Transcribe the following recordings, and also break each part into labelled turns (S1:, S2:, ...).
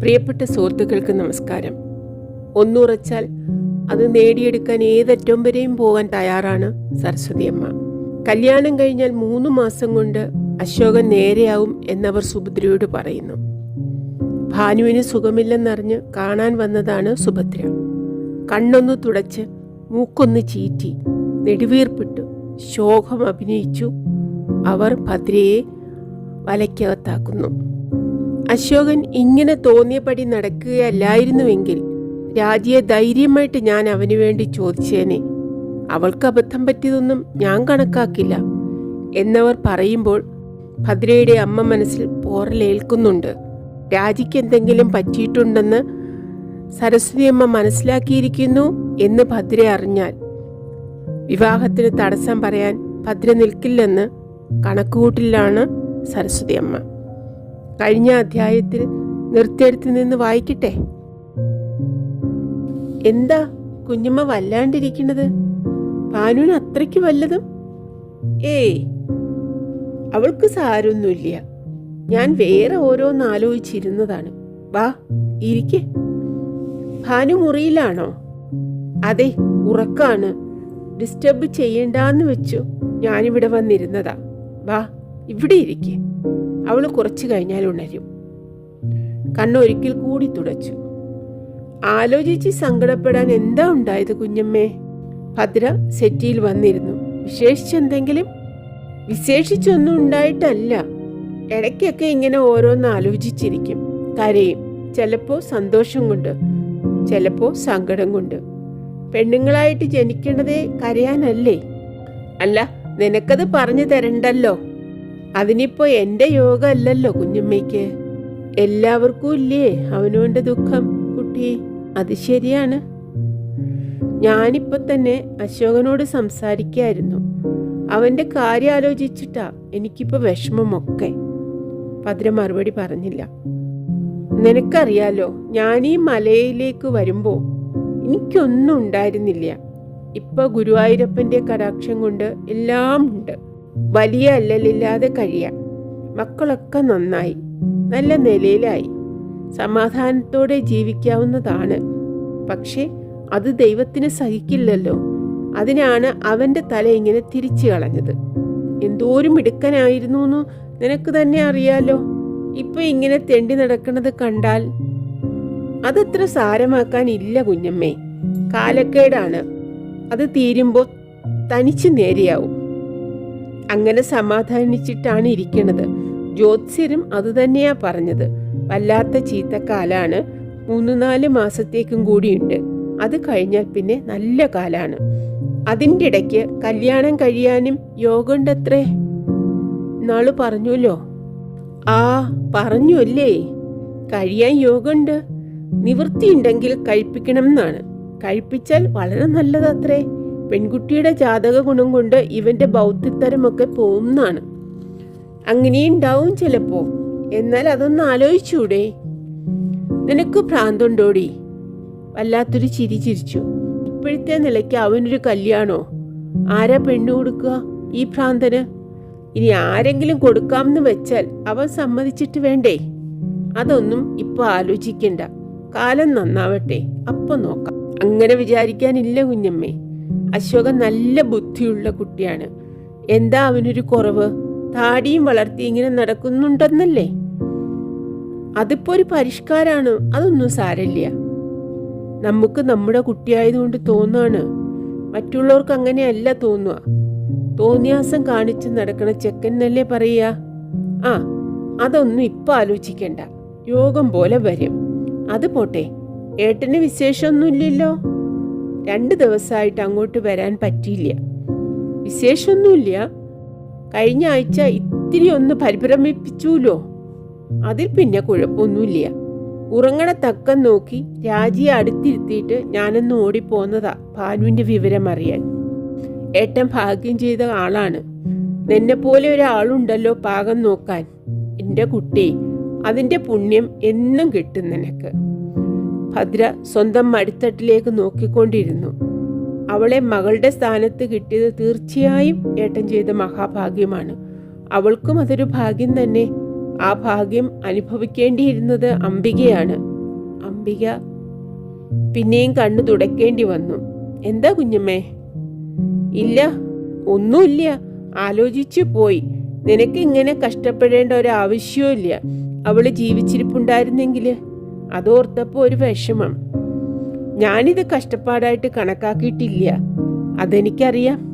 S1: പ്രിയപ്പെട്ട സുഹൃത്തുക്കൾക്ക് നമസ്കാരം. ഒന്നുറച്ചാൽ അത് നേടിയെടുക്കാൻ ഏതറ്റം വരെയും പോകാൻ തയ്യാറാണ് സരസ്വതിയമ്മ കല്യാണം കഴിഞ്ഞാൽ മൂന്ന് മാസം കൊണ്ട് അശോകൻ നേരെയാവും എന്നവർ സുഭദ്രയോട് പറയുന്നു. ഭാനുവിന് സുഖമില്ലെന്നറിഞ്ഞ് കാണാൻ വന്നതാണ് സുഭദ്ര. കണ്ണൊന്ന് തുടച്ച് മൂക്കൊന്ന് ചീറ്റി നെടുവീർപ്പിട്ടു ശോകം അഭിനയിച്ചു. അവർ ഭദ്രയെ വലയ്ക്കകത്താക്കുന്നു. അശോകൻ ഇങ്ങനെ തോന്നിയപടി നടക്കുകയല്ലായിരുന്നുവെങ്കിൽ രാജിയെ ധൈര്യമായിട്ട് ഞാൻ അവന് വേണ്ടി ചോദിച്ചേനെ. അവൾക്ക് അബദ്ധം പറ്റിയതൊന്നും ഞാൻ കണക്കാക്കില്ല. എന്നവർ പറയുമ്പോൾ ഭദ്രയുടെ അമ്മ മനസ്സിൽ പോറലേൽക്കുന്നുണ്ട് രാജിക്ക് എന്തെങ്കിലും പറ്റിയിട്ടുണ്ടെന്ന് സരസ്വതി അമ്മ മനസ്സിലാക്കിയിരിക്കുന്നു എന്ന് ഭദ്ര അറിഞ്ഞാൽ വിവാഹത്തിന് തടസ്സം പറയാൻ ഭദ്ര നിൽക്കില്ലെന്ന് കണക്കുകൂട്ടിലാണ് സരസ്വതി അമ്മ. കഴിഞ്ഞ അധ്യായത്തിൽ നിർത്തിയെടുത്ത് നിന്ന് വായിക്കട്ടെ? എന്താ കുഞ്ഞമ്മ വല്ലാണ്ടിരിക്കുന്നത്? ഭാനുവിന് അത്രയ്ക്ക് വല്ലതും? ഏയ് അവൾക്ക് സാരൊന്നുമില്ല. ഞാൻ വേറെ ഓരോന്ന് ആലോചിച്ചിരുന്നതാണ്. വാ ഇരിക്കെ. ഭാനു മുറിയിലാണോ? അതെ ഉറക്കാണ്. ഡിസ്റ്റർബ് ചെയ്യണ്ടെന്ന് വെച്ചു. ഞാനിവിടെ വന്നിരുന്നതാ. വാ ഇവിടെ ഇരിക്കെ. അവൾ കുറച്ചു കഴിഞ്ഞാൽ ഉണരും. കണ്ണൊരിക്കൽ കൂടി തുടച്ചു. ആലോചിച്ച് സങ്കടപ്പെടാൻ എന്താ ഉണ്ടായത് കുഞ്ഞമ്മേ? ഭദ്ര സെറ്റിയിൽ വന്നിരുന്നു. വിശേഷിച്ചെന്തെങ്കിലും? വിശേഷിച്ചൊന്നും ഉണ്ടായിട്ടല്ല. ഇടയ്ക്കൊക്കെ ഇങ്ങനെ ഓരോന്ന് ആലോചിച്ചിരിക്കും. കരയും. ചിലപ്പോ സന്തോഷം കൊണ്ട് ചിലപ്പോ സങ്കടം കൊണ്ട്. പെണ്ണുങ്ങളായിട്ട് ജനിക്കേണ്ടതേ കരയാനല്ലേ? അല്ല നിനക്കത് പറഞ്ഞു തരണ്ടല്ലോ. അതിനിപ്പോ എന്റെ യോഗ അല്ലല്ലോ കുഞ്ഞമ്മയ്ക്ക്. എല്ലാവർക്കും ഇല്ലേ അവനോന്റെ ദുഃഖം കുട്ടി? അത് ശരിയാണ്. ഞാനിപ്പോ തന്നെ അശോകനോട് സംസാരിക്കായിരുന്നു. അവന്റെ കാര്യം ആലോചിച്ചിട്ടാ എനിക്കിപ്പോ വിഷമമൊക്കെ. ഭദ്ര മറുപടി പറഞ്ഞില്ല. നിനക്കറിയാലോ ഞാനീ മലയിലേക്ക് വരുമ്പോ എനിക്കൊന്നും ഉണ്ടായിരുന്നില്ല. ഇപ്പൊ ഗുരുവായൂരപ്പന്റെ കടാക്ഷം കൊണ്ട് എല്ലാം ഉണ്ട് വലിയ അല്ലലില്ലാതെ കഴിയാം. മക്കളൊക്കെ നന്നായി. നല്ല നിലയിലായി. സമാധാനത്തോടെ ജീവിക്കാവുന്നതാണ്. പക്ഷേ അത് ദൈവത്തിന് സഹിക്കില്ലല്ലോ. അതിനാണ് അവന്റെ തല ഇങ്ങനെ തിരിച്ചു കളഞ്ഞത്. എന്തോരും മിടുക്കനായിരുന്നു എന്ന് നിനക്ക് തന്നെ അറിയാലോ. ഇപ്പൊ ഇങ്ങനെ തെണ്ടി നടക്കുന്നത് കണ്ടാൽ. അതത്ര സാരമാക്കാൻ ഇല്ല കുഞ്ഞമ്മേ. കാലക്കേടാണ്. അത് തീരുമ്പോൾ തനിച്ച് നേരെയാവും. അങ്ങനെ സമാധാനിച്ചിട്ടാണ് ഇരിക്കണത്. ജ്യോത്സ്യരും അതുതന്നെയാ പറഞ്ഞത്. വല്ലാത്ത ചീത്തക്കാലാണ്. മൂന്ന് നാല് മാസത്തേക്കും കൂടിയുണ്ട്. അത് കഴിഞ്ഞാൽ പിന്നെ നല്ല കാലാണ്. അതിന്റെ ഇടയ്ക്ക് കല്യാണം കഴിയാനും യോഗമുണ്ടത്രേ നാൾ പറഞ്ഞുല്ലോ ആ പറഞ്ഞു അല്ലേ? കഴിയാൻ യോഗമുണ്ട് നിവൃത്തിയുണ്ടെങ്കിൽ കഴിപ്പിക്കണം എന്നാണ്. കഴിപ്പിച്ചാൽ വളരെ നല്ലതത്രേ. പെൺകുട്ടിയുടെ ജാതക ഗുണം കൊണ്ട് ഇവന്റെ ബൗദ്ധിത്തരമൊക്കെ പോകുന്നതാണ്. അങ്ങനെയുണ്ടാവും ചിലപ്പോ. എന്നാൽ അതൊന്ന് ആലോചിച്ചൂടെ. നിനക്ക് ഭ്രാന്തുണ്ടോടി? വല്ലാത്തൊരു ചിരി ചിരിച്ചു. ഇപ്പോഴത്തെ നിലയ്ക്ക് അവനൊരു കല്യാണോ? ആരാ പെണ്ണു കൊടുക്കുക ഈ ഭ്രാന്തന്? ഇനി ആരെങ്കിലും കൊടുക്കാമെന്ന് വെച്ചാൽ അവൻ സമ്മതിച്ചിട്ട് വേണ്ടേ? അതൊന്നും ഇപ്പൊ ആലോചിക്കണ്ട. കാലം നന്നാവട്ടെ. അപ്പൊ നോക്കാം. അങ്ങനെ വിചാരിക്കാനില്ല കുഞ്ഞമ്മേ. അശോകൻ നല്ല ബുദ്ധിയുള്ള കുട്ടിയാണ്. എന്താ അവനൊരു കുറവ്? താടിയും വളർത്തി ഇങ്ങനെ നടക്കുന്നുണ്ടെന്നല്ലേ? അതിപ്പോ ഒരു പരിഷ്കാരാണ് അതൊന്നും സാരല്ല നമുക്ക് നമ്മുടെ കുട്ടിയായതുകൊണ്ട് തോന്നാണ്. മറ്റുള്ളവർക്ക് അങ്ങനെയല്ല തോന്നുക. തോന്നിയാസം കാണിച്ച് നടക്കണ ചെക്കനല്ലേ പറയുക? ആ അതൊന്നും ഇപ്പൊ ആലോചിക്കണ്ട. യോഗം പോലെ വരും. അത് പോട്ടെ. ഏട്ടന് വിശേഷമൊന്നുമില്ലല്ലോ? രണ്ട് ദിവസമായിട്ട് അങ്ങോട്ട് വരാൻ പറ്റിയില്ല. വിശേഷമൊന്നുമില്ല. കഴിഞ്ഞ ആഴ്ച ഇത്തിരി ഒന്ന് പരിഭ്രമിപ്പിച്ചുല്ലോ അതിൽ പിന്നെ കുഴപ്പമൊന്നുമില്ല. ഉറങ്ങണ തക്കം നോക്കി രാജിയെ അടുത്തിരുത്തിയിട്ട് ഞാനൊന്ന് ഓടിപ്പോന്നതാ ഭാനുവിന്റെ വിവരം അറിയാൻ. ഏട്ടൻ ഭാഗ്യം ചെയ്ത ആളാണ്. നിന്നെ പോലെ ഒരാളുണ്ടല്ലോ പാകം നോക്കാൻ. എന്റെ കുട്ടി അതിന്റെ പുണ്യം എന്നും കിട്ടും നിനക്ക്. ഭദ്ര സ്വന്തം മടിത്തട്ടിലേക്ക് നോക്കിക്കൊണ്ടിരുന്നു. അവളെ മകളുടെ സ്ഥാനത്ത് കിട്ടിയത് തീർച്ചയായും ഏട്ടൻ ചെയ്ത മഹാഭാഗ്യമാണ്. അവൾക്കും അതൊരു ഭാഗ്യം തന്നെ. ആ ഭാഗ്യം അനുഭവിക്കേണ്ടിയിരുന്നത് അംബികയാണ്. അംബിക പിന്നെയും കണ്ണു തുടയ്ക്കേണ്ടി വന്നു. എന്താ കുഞ്ഞമ്മേ? ഇല്ല ഒന്നുമില്ല. ആലോചിച്ചു പോയി. നിനക്ക് ഇങ്ങനെ കഷ്ടപ്പെടേണ്ട ഒരു ആവശ്യവും ഇല്ല അവൾ ജീവിച്ചിരിപ്പുണ്ടായിരുന്നെങ്കിൽ അതോർത്തപ്പോ ഒരു വിഷമം. ഞാനിത് കഷ്ടപ്പാടായിട്ട് കണക്കാക്കിയിട്ടില്ല. അതെനിക്കറിയാം.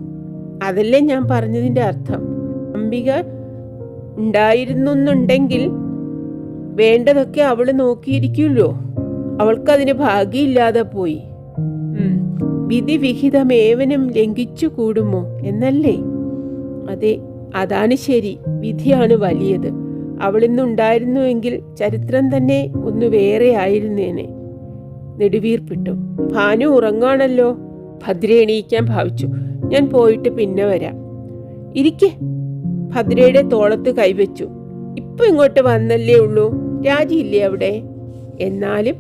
S1: അതല്ലേ ഞാൻ പറഞ്ഞതിന്റെ അർത്ഥം. അംബിക ഉണ്ടായിരുന്നുണ്ടെങ്കിൽ വേണ്ടതൊക്കെ അവൾ നോക്കിയിരിക്കുമല്ലോ അവൾക്കതിന് ഭാഗ്യമില്ലാതെ പോയി. ഉം. വിധി വിഹിതമേവനും ലംഘിച്ചു കൂടുമോ എന്നല്ലേ? അതെ അതാണ് ശരി. വിധിയാണ് വലിയത്. അവളിന്നുണ്ടായിരുന്നുവെങ്കിൽ ചരിത്രം തന്നെ ഒന്ന് വേറെ ആയിരുന്നേനെ. നെടുവീർപ്പിട്ടു. ഭാനു ഉറങ്ങാണല്ലോ. ഭദ്ര എണീക്കാൻ ഭാവിച്ചു. ഞാൻ പോയിട്ട് പിന്നെ വരാം. ഇരിക്കെ. ഭദ്രയുടെ തോളത്ത് കൈവച്ചു. ഇപ്പൊ ഇങ്ങോട്ട് വന്നല്ലേ ഉള്ളൂ. രാജിയില്ലേ അവിടെ? എന്നാലും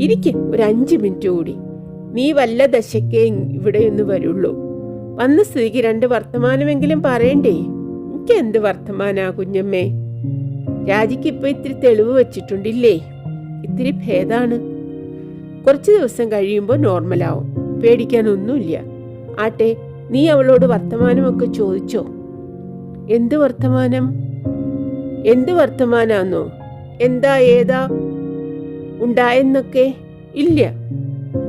S1: ഇരിക്കെ ഒരു അഞ്ച് മിനിറ്റ് കൂടി. നീ വല്ല ദശക്കേ ഇവിടെ ഒന്ന് വരുള്ളൂ. വന്ന സ്ഥിതിക്ക് രണ്ട് വർത്തമാനമെങ്കിലും പറയണ്ടേ? എനിക്ക് എന്ത് വർത്തമാനാ കുഞ്ഞമ്മേ? രാജിക്ക് ഇപ്പൊ ഇത്തിരി തെളിവ് വെച്ചിട്ടുണ്ടില്ലേ? ഇത്തിരി ഭേദാണ്. കുറച്ച് ദിവസം കഴിയുമ്പോൾ നോർമലാവും. പേടിക്കാനൊന്നുമില്ല. ആട്ടെ നീ അവളോട് വർത്തമാനമൊക്കെ ചോദിച്ചോ? എന്ത് വർത്തമാനം? എന്ത് വർത്തമാനാന്നോ? എന്താ ഏതാ? ഉണ്ടായെന്നൊക്കെ ഇല്ല.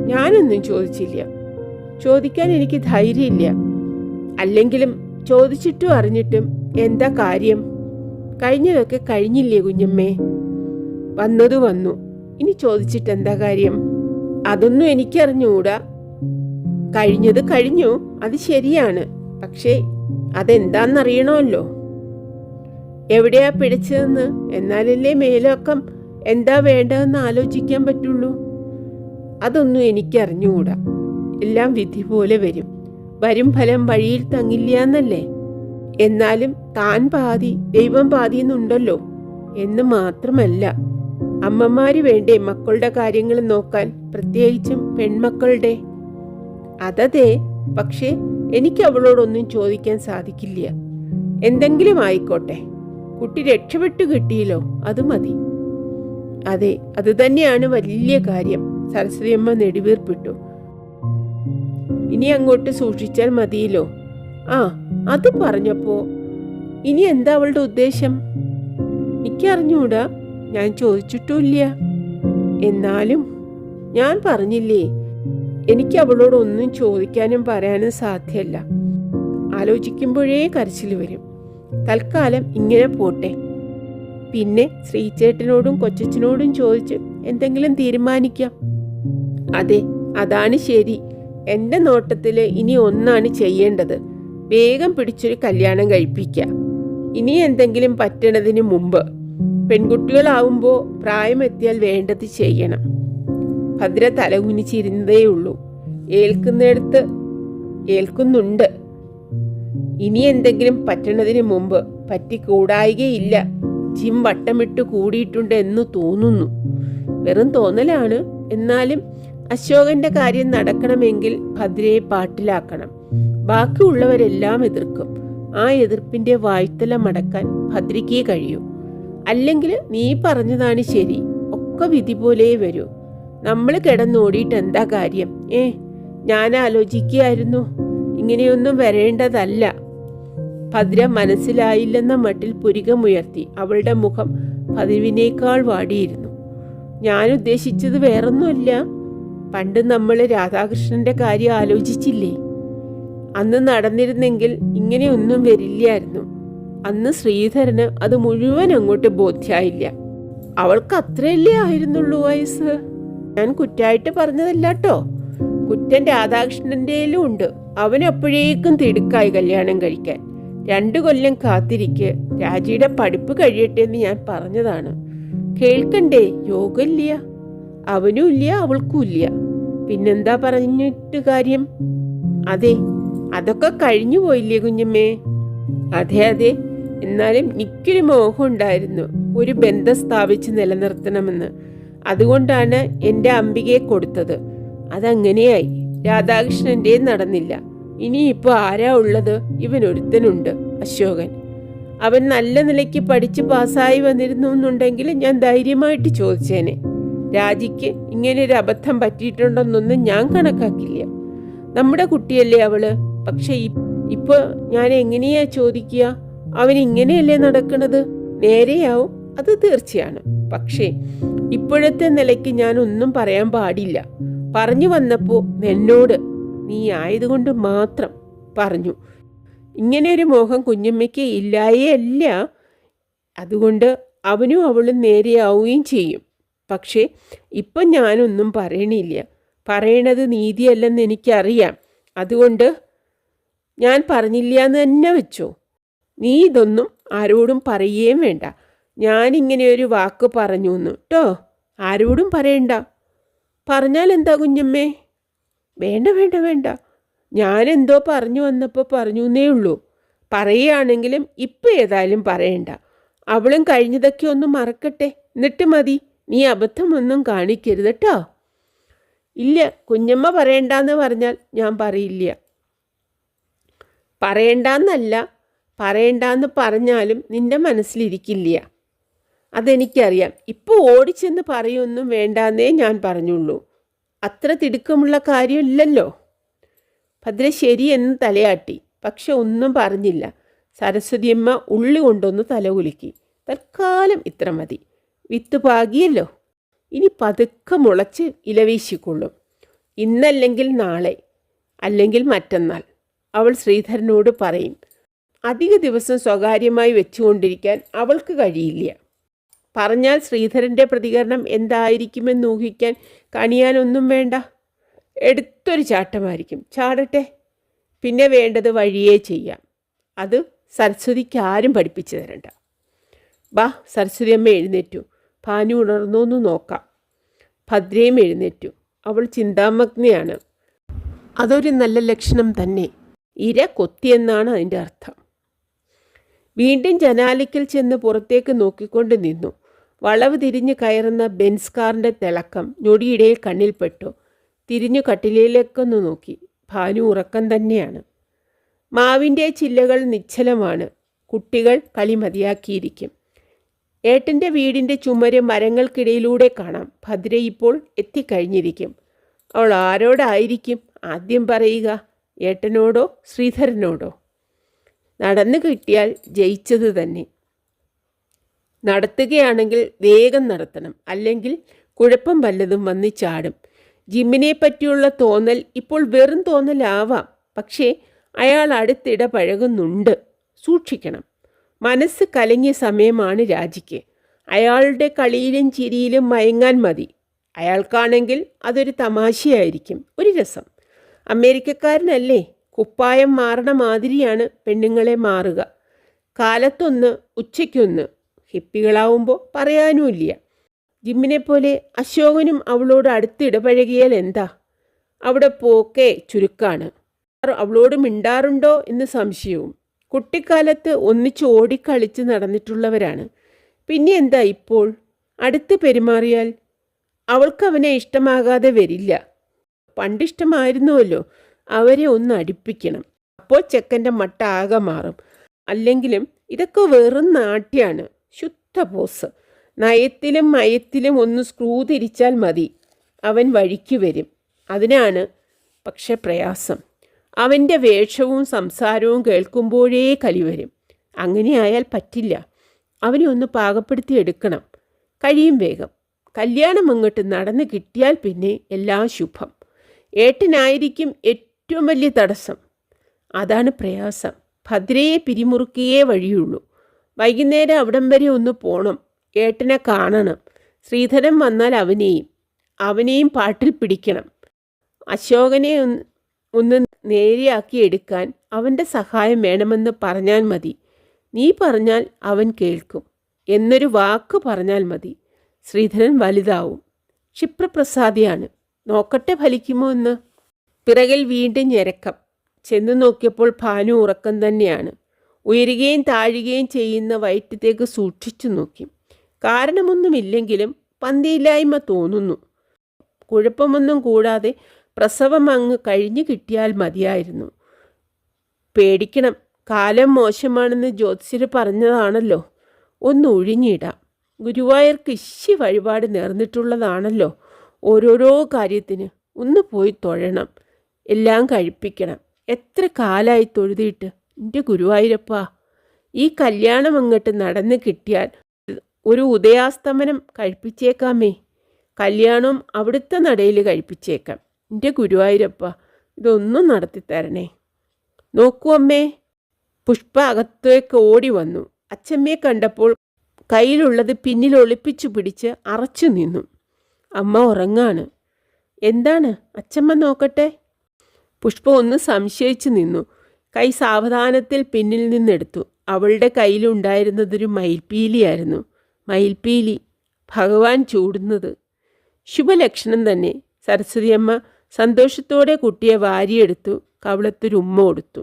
S1: ഞാനൊന്നും ചോദിച്ചില്ല. ചോദിക്കാൻ എനിക്ക് ധൈര്യമില്ല. അല്ലെങ്കിലും ചോദിച്ചിട്ടും അറിഞ്ഞിട്ടും എന്താ കാര്യം? കഴിഞ്ഞതൊക്കെ കഴിഞ്ഞില്ലേ കുഞ്ഞമ്മേ? വന്നത് വന്നു. ഇനി ചോദിച്ചിട്ട് എന്താ കാര്യം? അതൊന്നും എനിക്കറിഞ്ഞുകൂടാ കഴിഞ്ഞത് കഴിഞ്ഞു അത് ശരിയാണ്. പക്ഷേ അതെന്താണെന്നറിയണമല്ലോ എവിടെയാ പിടിച്ചതെന്ന്? എന്നാലല്ലേ മേലൊക്കം എന്താ വേണ്ടതെന്ന് ആലോചിക്കാൻ പറ്റുള്ളൂ. അതൊന്നും എനിക്കറിഞ്ഞുകൂടാ എല്ലാം വിധി പോലെ വരും. വരും ഫലം വഴിയിൽ തങ്ങില്ല എന്നല്ലേ? എന്നാലും താൻ പാതി ദൈവം പാതി എന്നുണ്ടല്ലോ എന്ന് മാത്രമല്ല. അമ്മമാര് വേണ്ടേ മക്കളുടെ കാര്യങ്ങൾ നോക്കാൻ? പ്രത്യേകിച്ചും പെൺമക്കളുടെ. അതതെ പക്ഷേ എനിക്ക് അവളോടൊന്നും ചോദിക്കാൻ സാധിക്കില്ല. എന്തെങ്കിലും ആയിക്കോട്ടെ. കുട്ടി രക്ഷപ്പെട്ടു കിട്ടിയല്ലോ അത് മതി. അതെ അത് തന്നെയാണ് വലിയ കാര്യം. സരസ്വതിയമ്മ നെടുവീർപ്പിട്ടു. ഇനി അങ്ങോട്ട് സൂക്ഷിച്ചാൽ മതിയല്ലോ. ആ അത് പറഞ്ഞപ്പോ ഇനി എന്താ അവളുടെ ഉദ്ദേശം? എനിക്കറിഞ്ഞൂടാ ഞാൻ ചോദിച്ചിട്ടുമില്ല. എന്നാലും ഞാൻ പറഞ്ഞില്ലേ എനിക്ക് അവളോട് ഒന്നും ചോദിക്കാനും പറയാനും സാധ്യല്ല. ആലോചിക്കുമ്പോഴേ കരച്ചിൽ വരും. തൽക്കാലം ഇങ്ങനെ പോട്ടെ. പിന്നെ ശ്രീചേട്ടനോടും കൊച്ചച്ചനോടും ചോദിച്ച് എന്തെങ്കിലും തീരുമാനിക്കാം. അതെ അതാണ് ശരി. എന്റെ നോട്ടത്തിൽ ഇനി ഒന്നാണ് ചെയ്യേണ്ടത്. വേഗം പിടിച്ചൊരു കല്യാണം കഴിപ്പിക്കുക ഇനി എന്തെങ്കിലും പറ്റണതിന് മുമ്പ് പെൺകുട്ടികളാവുമ്പോൾ പ്രായമെത്തിയാൽ വേണ്ടത് ചെയ്യണം. ഭദ്ര തലകുനിച്ചിരുന്നതേ ഉള്ളൂ. ഏൽക്കുന്നിടത്ത് ഏൽക്കുന്നുണ്ട്. ഇനി എന്തെങ്കിലും പറ്റണതിന് മുമ്പ് പറ്റിക്കൂടായികയില്ല. ജിം വട്ടമിട്ട് കൂടിയിട്ടുണ്ട് എന്ന് തോന്നുന്നു. വെറും തോന്നലാണ്. എന്നാലും അശോകന്റെ കാര്യം നടക്കണമെങ്കിൽ ഭദ്രയെ പാട്ടിലാക്കണം. ബാക്കിയുള്ളവരെല്ലാം എതിർക്കും. ആ എതിർപ്പിന്റെ വായ്ത്തല മടക്കാൻ ഭദ്രിക്കേ കഴിയൂ. അല്ലെങ്കിൽ നീ പറഞ്ഞതാണ് ശരി ഒക്കെ വിധി പോലെ വരൂ. നമ്മൾ കിടന്നോടിയിട്ട് എന്താ കാര്യം? ഏ ഞാൻ ആലോചിക്കുകയായിരുന്നു. ഇങ്ങനെയൊന്നും വരേണ്ടതല്ല. ഭദ്ര മനസ്സിലായില്ലെന്ന മട്ടിൽ പുരികമുയർത്തി അവളുടെ മുഖം പതിവിനേക്കാൾ വാടിയിരുന്നു. ഞാൻ ഉദ്ദേശിച്ചത് വേറൊന്നുമല്ല. പണ്ട് നമ്മൾ രാധാകൃഷ്ണന്റെ കാര്യം ആലോചിച്ചില്ലേ? അന്ന് നടന്നിരുന്നെങ്കിൽ ഇങ്ങനെയൊന്നും വരില്ലായിരുന്നു. അന്ന് ശ്രീധരന് അത് മുഴുവൻ അങ്ങോട്ട് ബോധ്യായില്ല. അവൾക്ക് അത്രയല്ലേ ആയിരുന്നുള്ളൂ വയസ്സ്? ഞാൻ കുറ്റായിട്ട് പറഞ്ഞതല്ലാട്ടോ കുറ്റൻ രാധാകൃഷ്ണന്റെയിലും ഉണ്ട്. അവൻ അപ്പോഴേക്കും തിടുക്കായി കല്യാണം കഴിക്കാൻ. രണ്ടു കൊല്ലം കാത്തിരിക്ക്. രാജിയുടെ പഠിപ്പ് കഴിയട്ടെ എന്ന് ഞാൻ പറഞ്ഞതാണ്. കേൾക്കണ്ടേ യോഗമില്ല അവനും ഇല്ല അവൾക്കും ഇല്ല പിന്നെന്താ പറഞ്ഞിട്ട് കാര്യം? അതെ അതൊക്കെ കഴിഞ്ഞു പോയില്ലേ കുഞ്ഞമ്മേ? അതെ അതെ. എന്നാലും എനിക്കൊരു മോഹം ഉണ്ടായിരുന്നു. ഒരു ബന്ധം സ്ഥാപിച്ച് നിലനിർത്തണമെന്ന്. അതുകൊണ്ടാണ് എന്റെ അംബികയെ കൊടുത്തത്. അതങ്ങനെയായി. രാധാകൃഷ്ണന്റെ നടന്നില്ല. ഇനിയിപ്പോൾ ആരാ ഉള്ളത്? ഇവൻ ഒരുത്തനുണ്ട് അശോകൻ. അവൻ നല്ല നിലയ്ക്ക് പഠിച്ച് പാസ്സായി വന്നിരുന്നു എന്നുണ്ടെങ്കിൽ ഞാൻ ധൈര്യമായിട്ട് ചോദിച്ചേനെ. രാജിക്ക് ഒരു അബദ്ധം പറ്റിയിട്ടുണ്ടെന്നൊന്നും ഞാൻ കണക്കാക്കില്ല. നമ്മുടെ കുട്ടിയല്ലേ അവൾ? പക്ഷെ ഇപ്പൊ ഞാൻ എങ്ങനെയാ ചോദിക്കുക? അവൻ ഇങ്ങനെയല്ലേ നടക്കണത്? നേരെയാവും അത് തീർച്ചയാണ്. പക്ഷേ ഇപ്പോഴത്തെ നിലയ്ക്ക് ഞാൻ ഒന്നും പറയാൻ പാടില്ല. പറഞ്ഞു വന്നപ്പോൾ എന്നോട് നീ ആയതുകൊണ്ട് മാത്രം പറഞ്ഞു. ഇങ്ങനെ ഒരു മോഹം കുഞ്ഞമ്മയ്ക്ക് ഇല്ലായേ അല്ല അതുകൊണ്ട് അവനും അവളും നേരെയാവുകയും ചെയ്യും. പക്ഷേ ഇപ്പം ഞാനൊന്നും പറയണില്ല. പറയണത് നീതിയല്ലെന്ന് എനിക്കറിയാം. അതുകൊണ്ട് ഞാൻ പറഞ്ഞില്ല എന്ന് തന്നെ വെച്ചോ. നീ ഇതൊന്നും ആരോടും പറയുകയും വേണ്ട. ഞാനിങ്ങനെ ഒരു വാക്ക് പറഞ്ഞു എന്ന് കേട്ടോ ആരോടും പറയണ്ട. പറഞ്ഞാൽ എന്താ കുഞ്ഞമ്മേ? വേണ്ട വേണ്ട വേണ്ട. ഞാനെന്തോ പറഞ്ഞു വന്നപ്പോൾ പറഞ്ഞു എന്നേ ഉള്ളൂ. പറയുകയാണെങ്കിലും ഇപ്പം ഏതായാലും പറയണ്ട. അവളും കഴിഞ്ഞതൊക്കെ ഒന്ന് മറക്കട്ടെ. എന്നിട്ട് മതി. നീ അബദ്ധമൊന്നും കാണിക്കരുത് കേട്ടോ ഇല്ല കുഞ്ഞമ്മ പറയണ്ടെന്ന് പറഞ്ഞാൽ ഞാൻ പറയില്ല. പറയണ്ടെന്നല്ല. പറയണ്ടെന്ന് പറഞ്ഞാലും നിന്റെ മനസ്സിലിരിക്കില്ല. അതെനിക്കറിയാം. ഇപ്പോൾ ഓടിച്ചെന്ന് പറയൊന്നും വേണ്ടാന്നേ ഞാൻ പറഞ്ഞുള്ളൂ. അത്ര തിടുക്കമുള്ള കാര്യമില്ലല്ലോ. ഭദ്ര ശരിയെന്ന് തലയാട്ടി. പക്ഷെ ഒന്നും പറഞ്ഞില്ല. സരസ്വതിയമ്മ ഉള്ളി കൊണ്ടൊന്ന് തല കുലുക്കി. തൽക്കാലം ഇത്ര മതി. വിത്ത് പാകിയല്ലോ. ഇനി പതുക്കെ മുളച്ച് ഇലവീശിക്കൊള്ളും. ഇന്നല്ലെങ്കിൽ നാളെ. അല്ലെങ്കിൽ മറ്റന്നാൾ. അവൾ ശ്രീധരനോട് പറയും അധിക ദിവസം സ്വകാര്യമായി വെച്ചുകൊണ്ടിരിക്കാൻ അവൾക്ക് കഴിയില്ല. പറഞ്ഞാൽ ശ്രീധരന്റെ പ്രതികരണം എന്തായിരിക്കുമെന്ന് ഊഹിക്കാൻ കണിയാനൊന്നും വേണ്ട. എടുത്തൊരു ചാട്ടമായിരിക്കും. ചാടട്ടെ. പിന്നെ വേണ്ടത് വഴിയേ ചെയ്യാം. അത് സരസ്വതിക്ക് ആരും പഠിപ്പിച്ചു തരണ്ട. ബാ സരസ്വതി അമ്മ എഴുന്നേറ്റു. ഭാനു ഉണർന്നോന്ന് നോക്കാം. ഭദ്രയും എഴുന്നേറ്റു. അവൾ ചിന്താമഗ്നയാണ്. അതൊരു നല്ല ലക്ഷണം തന്നെ. ഇര കൊത്തിയെന്നാണ് അതിന്റെ അർത്ഥം. വീണ്ടും ജനാലിക്കൽ ചെന്ന് പുറത്തേക്ക് നോക്കിക്കൊണ്ട് നിന്നു. വളവ് തിരിഞ്ഞ് കയറുന്ന ബെൻസ് കാറിന്റെ തിളക്കം ഞൊടിയിടയിൽ കണ്ണിൽപ്പെട്ടു തിരിഞ്ഞു കട്ടിലയിലേക്കൊന്ന് നോക്കി. ഭാനു ഉറക്കം തന്നെയാണ്. മാവിന്റെ ചില്ലകൾ നിശ്ചലമാണ്. കുട്ടികൾ കളി മതിയാക്കിയിരിക്കും. ഏട്ടന്റെ വീടിന്റെ ചുമര് മരങ്ങൾക്കിടയിലൂടെ കാണാം. ഭദ്ര ഇപ്പോൾ എത്തിക്കഴിഞ്ഞിരിക്കും. അവൾ ആരോടായിരിക്കും ആദ്യം പറയുക? ഏട്ടനോടോ ശ്രീധരനോടോ? നടന്നു കിട്ടിയാൽ ജയിച്ചത് തന്നെ. നടത്തുകയാണെങ്കിൽ വേഗം നടത്തണം. അല്ലെങ്കിൽ കുഴപ്പം വല്ലതും വന്ന് ചാടും. ജിമ്മിനെ പറ്റിയുള്ള തോന്നൽ ഇപ്പോൾ വെറും തോന്നലാവാം. പക്ഷേ അയാൾ അടുത്തിട പഴകുന്നുണ്ട്. സൂക്ഷിക്കണം. മനസ്സ് കലങ്ങിയ സമയമാണ് രാജിക്ക്. അയാളുടെ കളിയിലും ചിരിയിലും മയങ്ങാൻ മതി. അയാൾക്കാണെങ്കിൽ അതൊരു തമാശയായിരിക്കും. ഒരു രസം. അമേരിക്കക്കാരനല്ലേ? കുപ്പായം മാറണ മാതിരിയാണ് പെണ്ണുങ്ങളെ മാറുക. കാലത്തൊന്ന് ഉച്ചയ്ക്കൊന്ന്. ഹിപ്പികളാവുമ്പോൾ പറയാനുമില്ല. ജിമ്മിനെ പോലെ അശോകനും അവളോട് അടുത്ത് ഇടപഴകിയാൽ എന്താ? അവിടെ പോക്കേ ചുരുക്കാണ്. അവളോട് മിണ്ടാറുണ്ടോ എന്ന് സംശയവും. കുട്ടിക്കാലത്ത് ഒന്നിച്ച് ഓടിക്കളിച്ച് നടന്നിട്ടുള്ളവരാണ്. പിന്നെ എന്താ ഇപ്പോൾ? അടുത്ത് പെരുമാറിയാൽ? അവൾക്ക് അവനെ ഇഷ്ടമാകാതെ വരില്ല. പണ്ടിഷ്ടമായിരുന്നുവല്ലോ അവരെ ഒന്ന് അടുപ്പിക്കണം. അപ്പോൾ ചെക്കന്റെ മട്ട ആകെ മാറും. അല്ലെങ്കിലും ഇതൊക്കെ വെറും നാട്യാണ്. ശുദ്ധ പോസ്. നയത്തിലും മയത്തിലും ഒന്ന് സ്ക്രൂ തിരിച്ചാൽ മതി. അവൻ വഴിക്ക് വരും. അതിനാണ് പക്ഷെ പ്രയാസം. അവന്റെ വേഷവും സംസാരവും കേൾക്കുമ്പോഴേ കലി വരും. അങ്ങനെയായാൽ പറ്റില്ല. അവനെ ഒന്ന് പാകപ്പെടുത്തി എടുക്കണം. കഴിയും വേഗം. കല്യാണം അങ്ങോട്ട് നടന്നു കിട്ടിയാൽ പിന്നെ എല്ലാം ശുഭം. ഏട്ടനായിരിക്കും ഏറ്റവും വലിയ തടസ്സം. അതാണ് പ്രയാസം. ഭദ്രയെ പിരിമുറുക്കിയേ വഴിയുള്ളൂ. വൈകുന്നേരം അവിടം വരെ ഒന്ന് പോണം. ഏട്ടനെ കാണണം. ശ്രീധരൻ വന്നാൽ അവനെയും അവനെയും പാട്ടിൽ പിടിക്കണം. അശോകനെ ഒന്ന് നേരെയാക്കി എടുക്കാൻ അവന്റെ സഹായം വേണമെന്ന് പറഞ്ഞാൽ മതി. നീ പറഞ്ഞാൽ അവൻ കേൾക്കും. എന്നൊരു വാക്ക് പറഞ്ഞാൽ മതി. ശ്രീധരൻ വലുതാവും. ക്ഷിപ്രപ്രസാദിയാണ്. നോക്കട്ടെ ഫലിക്കുമോ എന്ന്. പിറകിൽ വീണ്ടും ഞെരക്കം. ചെന്ന് നോക്കിയപ്പോൾ ഭാനു ഉറക്കം തന്നെയാണ്. ഉയരുകയും താഴുകയും ചെയ്യുന്ന വയറ്റത്തേക്ക് സൂക്ഷിച്ചു നോക്കി. കാരണമൊന്നുമില്ലെങ്കിലും പന്തിയില്ലായ്മ തോന്നുന്നു. കുഴപ്പമൊന്നും കൂടാതെ പ്രസവം അങ്ങ് കഴിഞ്ഞു കിട്ടിയാൽ മതിയായിരുന്നു. പേടിക്കണം. കാലം മോശമാണെന്ന് ജ്യോതിഷര് പറഞ്ഞതാണല്ലോ. ഒന്ന് ഒഴിഞ്ഞിടാം. ഗുരുവായൂർക്ക് ഇശി വഴിപാട് നേർന്നിട്ടുള്ളതാണല്ലോ. ഓരോരോ കാര്യത്തിന് ഒന്ന് പോയി തൊഴണം. എല്ലാം കഴിപ്പിക്കണം. എത്ര കാലായി തൊഴുതിയിട്ട്? എന്റെ ഗുരുവായൂരപ്പാ ഈ കല്യാണം അങ്ങോട്ട് നടന്ന് കിട്ടിയാൽ ഒരു ഉദയാസ്തമനം കഴിപ്പിച്ചേക്കാമേ. കല്യാണം അവിടുത്തെ നടയിൽ കഴിപ്പിച്ചേക്കാം. എന്റെ ഗുരുവായൂരപ്പ ഇതൊന്നും നടത്തി തരണേ. നോക്കൂ അമ്മേ പുഷ്പ അകത്തേക്ക് ഓടി വന്നു. അച്ചമ്മയെ കണ്ടപ്പോൾ കയ്യിലുള്ളത് പിന്നിൽ ഒളിപ്പിച്ചു പിടിച്ച് അറച്ചു നിന്നു. അമ്മ ഉറങ്ങാണ്. എന്താണ്? അച്ചമ്മ നോക്കട്ടെ. പുഷ്പ ഒന്ന് സംശയിച്ചു നിന്നു. കൈ സാവധാനത്തിൽ പിന്നിൽ നിന്നെടുത്തു. അവളുടെ കയ്യിലുണ്ടായിരുന്നതൊരു മയിൽപ്പീലിയായിരുന്നു. മയിൽപ്പീലി ഭഗവാൻ ചൂടുന്നത്. ശുഭലക്ഷണം തന്നെ. സരസ്വതിയമ്മ സന്തോഷത്തോടെ കുട്ടിയെ വാരിയെടുത്തു കവളത്തൊരു ഉമ്മ കൊടുത്തു.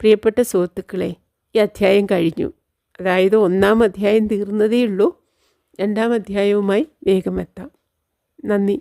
S1: പ്രിയപ്പെട്ട സുഹൃത്തുക്കളെ ഈ അധ്യായം കഴിഞ്ഞു. അതായത് ഒന്നാം അധ്യായം തീർന്നതേ ഉള്ളൂ രണ്ടാം അധ്യായവുമായി വേഗം എത്താം. നന്ദി.